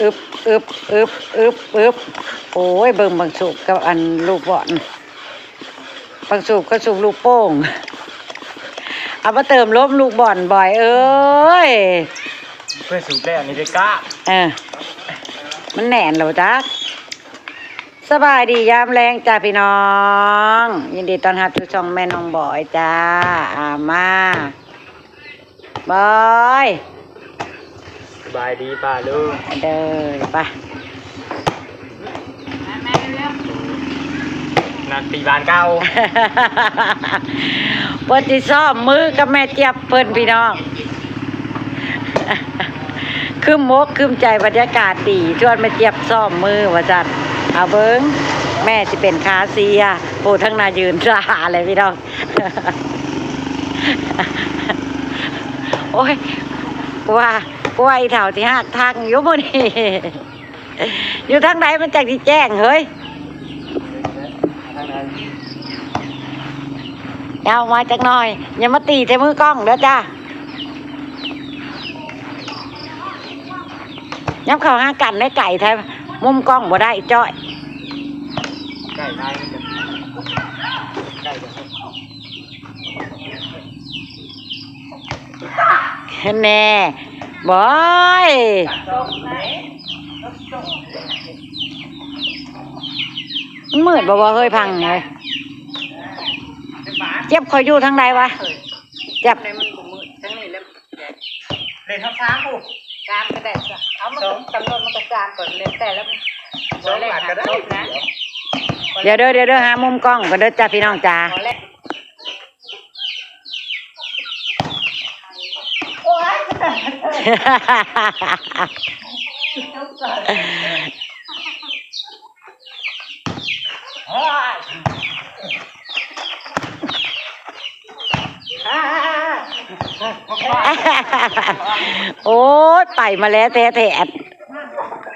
อึบอึบอึบอึบอึบโอ้ยเบิ่งบางสูบกับอันลูกบอลบางสูบก็สูบลูกโป่งเอามาเติมลมลูกบอลบ่อย เอ้ยเพื่อสูบได้อันนี้ได้กล้าเออมันแหน่นแล้วจ้าสบายดียามแรงจ้าพี่น้อง ยินดีต้อนรับทุกช่องแม่น้องบอยจ้าอามาบอย สบายดีป่าลูกเดินไปนักตีบานเก่าเพิ่นที่ซ้อมมือกับแม่เจี๊ยบเพิ่นพี่น้อง คืมมกคืมใจบรรยากาศดีชวนแม่เจี๊ยบซ้อมมือว่าจันเอาเบิ้งแม่สิเป็นคาเซียโอ้ทั้งหนายืนสาเลยพี่น้อง โอ้ยกว่า กูว่าไอ้เถ่าที่หักทางอยู่มื้อนี้อยู่ทางไหนมันจักที่แจ้งเฮ้ยเอามาจักหน่อย อย่ามาตีใส่มือกล้องเด้อจ้ายับเข้าหากันได้ไก่แทนมุมกล้องบ่ได้จ้อยไก่ไทยมันจะไก่จะแน่ บอยมันมืดบ่บ่เฮ้ยพังเลยเจ็บคอยอยู่ทางใดวะเจ็บในมันบ่มืดทั้งนี้แล้วเล่นทับช้างกูจามก็ได้เอามันกำหนดมันก็จามก่อนเลยแต่แล้วสองหลักก็ได้นะเดี๋ยวเด้อเดี๋ยวเด้อหามุมกล้องก็เด้อจ้าพี่น้องจ้า ขอแรก โอ้ยโอ้ยไปมาแล้วแท้แท้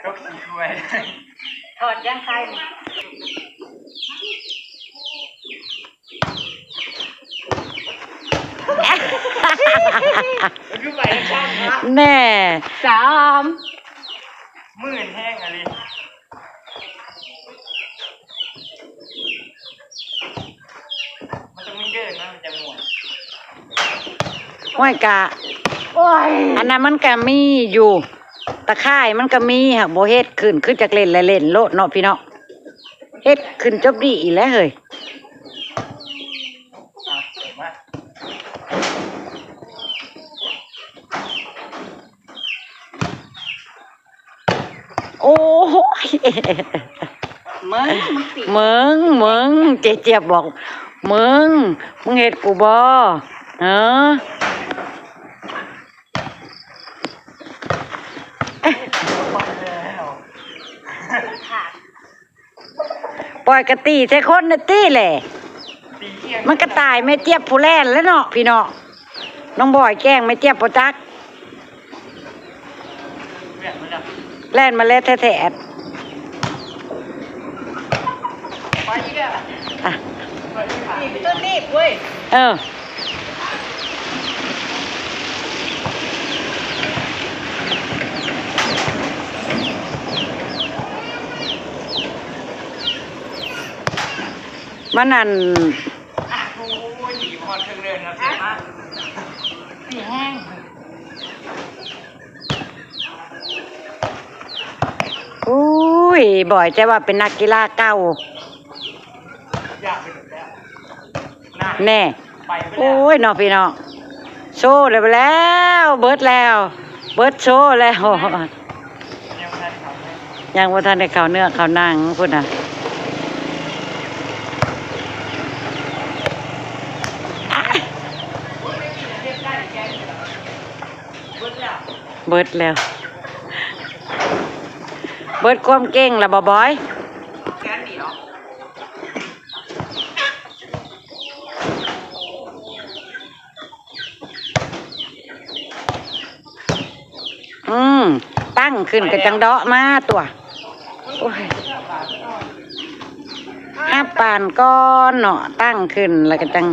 ยกสีช่วยถอดยังไง คือไปช่างนะแน่สามมื่นแห้งอะไรมันต้องมีเดินนะมันจะหมดห้อยกะโอ้ยอันนั้นมันก็มีอยู่ ตะข่ายมันก็มีหักโบเฮ็ดขึ้นขึ้นจากเล่นและเล่นโลดเนาะพี่เนาะเฮ็ดขึ้นจบดีอีแล้วเฮ้ย อะเห็นไหม โอ้ยมึงมึงมึงมึงเจ๊เจี๊ยบบอก มึง มึงเฮ็ดกูบ่เออแล้วขาดปล่อยกะตีใส่คนนะตีแหละตีเอียมันก็ตายไม่เจี๊ยบผู้แล่นแล้วเนาะพี่เนาะน้องบอยแกล้งไม่เจี๊ยบบ่จัก เวียนมันจะ แล่นมาแล้วแท้ไปอีกอะๆอะนี่ต้นรีบเว้ย เออมันนั่นอะโอ้ยตีพอดเครื่องเดินครับเสียมากสีแห้ง อุ้ย บ่อยใจว่าเป็นนักกีฬาเก่าอยากไปหมดแล้วน่าแน่ไปไปโอ้แล้วยน้องพี่น้องโชว์เลยไปแล้ว เบิดแล้ว เบิดโชว์แล้ว ยังไม่ทันทำเลยยังว่าทันได้เขาเนื้อเขาหนังพุ่นน่ะเบิดแล้ว เบิดความเก่งละบ่บอยแกนดีเนาะอืมตั้งขึ้นกระจังเดาะมาตัวโอ้ยห้าปานก้อนเนาะตั้งขึ้นแล้วก็จัง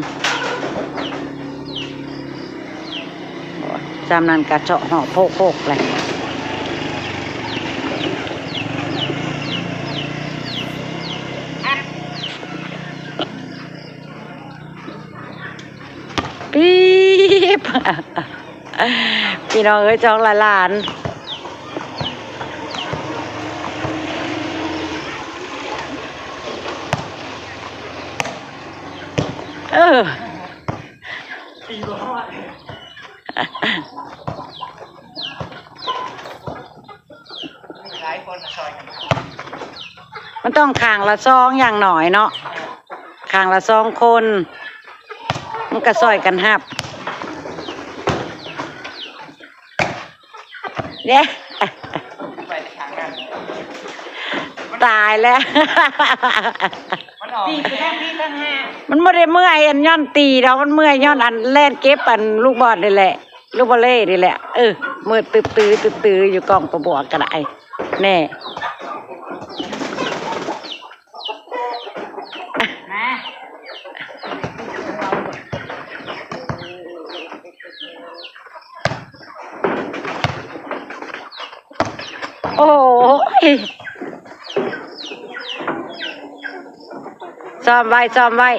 จำนันกระเจาะห่อโพกโพกเลย ปี๊บพี่น้องเอ้ยจองละลานเออตีบ่ฮอดมีหลายคนมามันต้องคางละซองอย่างหน่อยเนาะคางละซองคน มันก็ซอยกันหับเนี่ยไปทางกันตายแล้วมันออกตีไปทั้งพี่ทั้งห้ามันไม่ได้เมื่อยอันย้อนตีเรามันเมื่อยย้อนอันเล่นเก็บอันลูกบอลนี่แหละ ลูกบอลเล่นี่แหละ เออมือตื้อตื้อตื้อตื้ออยู่กองประบวกกระไดแน่ โอ้ยซ้อมไว้ซ้อมไว้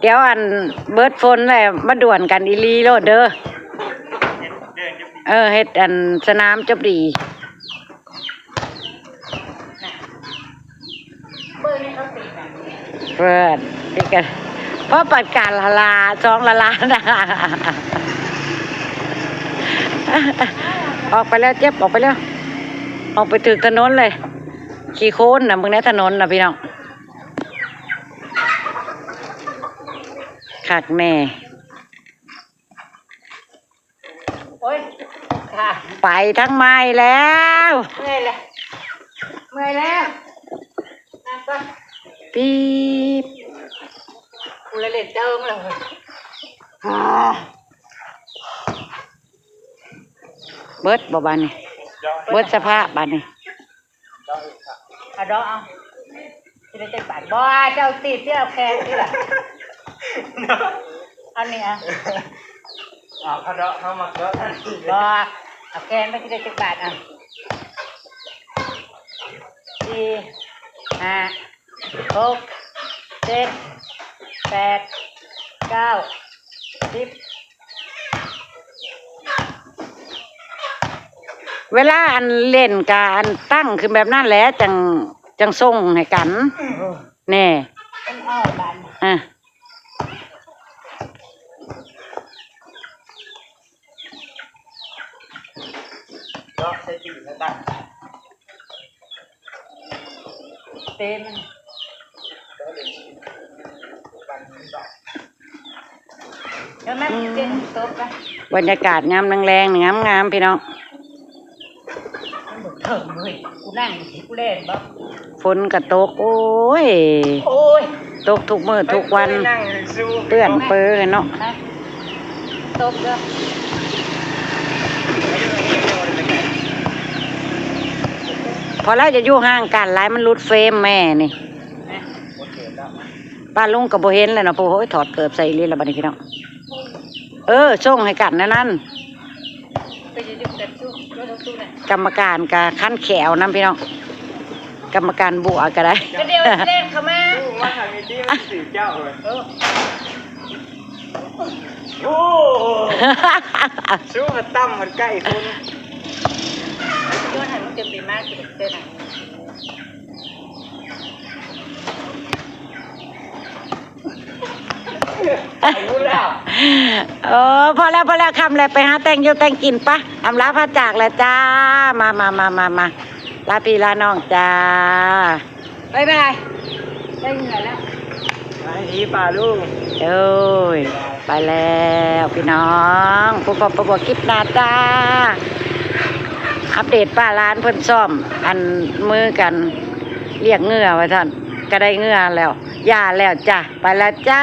เดี๋ยวอันเบิร์ดฝนเลยมาด่วนกันอีลีโลดเด้อเดินจะปีเออเฮ็ดอันสนามจบดีเบอร์นี่เขาตีแบบเปิดพี่กันเพราะปัดการละลาจองละลานะออกไปแล้วเจ็บออกไปแล้ว ออกไปถึงถนนเลย ขี่โค้นนะมึงในถนนนะพี่น้องขักแน่โอ้ยค่ะไปทั้งไม้แล้วเมื่อยเลยเมื่อยแล้วนั่งก่อนปี๊บกูเลยเล่นเติมเลยเบิดบ่บานนี่ เบิดสภาพบานนี่เอาดอกเอาจะได้ใจบาทบ่เจ้าตีเจ้าแพงนี่แหละเอานี่อะอ๋อเขาเดาะเขามาเดาะท่านอีกบ่เอาแกนไปจะได้ใจบาทอะสี่ห้าหกเจ็ดแปดเก้าสิบ เวลาอันเล่นกอันตั้งคือแบบนั้นแหละจังจังส่งให้กันแน่เป็นอ้อยบานอะเดาะใส่ตีแล้วตั้งเต็มมันกันเดาะแล้วแม่เจ็ดตบไปบรรยากาศงามแรงๆงามงามๆพี่น้องมันบ่ เถิงเลยกูนั่งอยู่ที่กูเล่นบ่ฝนกระตก โอ้ย โอ้ยตกทุกมื้อทุกวันไม่นั่งสู้เปื้อนเปื้อเนาะนะตบเด้อพอแล้วจะอยู่ห่างกันหลายมันรุดเฟรมแม่นี่นะหมดเกิดแล้วป้าลุงกับโบเห็นเลยเนาะโอ้ยถอดเกิบใส่อีหลีแล้วบัดนี้พี่น้องเออส่งให้กันนะนั่น ไปยืนอยู่แต่สู้รถตู้น่ะ กรรมการกะขั้นแขวนํพี่น้องกรรมการบัวก็ได้ก็เดี๋ยวเล่นเข้ามาสู้ว่าทางนี้ที่มันสื่อเจ้าเลยเออโอ้สู้มาตั้มมันใกล้คุณโยนให้มันเต็มดีมากสิเต้น อะรู้แล้วเออพอแล้วพอแล้วคำแล้วไปหาแต่งอยู่แต่งกินปะอำลาพระจากแล้วจ้า มามามามามาลาพี่ลาน้องจ้าบ๊ายบายได้เหนื่อยแล้วไอ้ทีป่าลูกเอ้ยไปแล้วพี่น้องพบกับประบวคลิปหน้าจ้าอัปเดตป้าร้านเพิ่นซ่อม อันมือกันเรียกเหงื่อไว้ท่านก็ได้เหงื่อแล้วย่าแล้วจ้าไปแล้วจ้า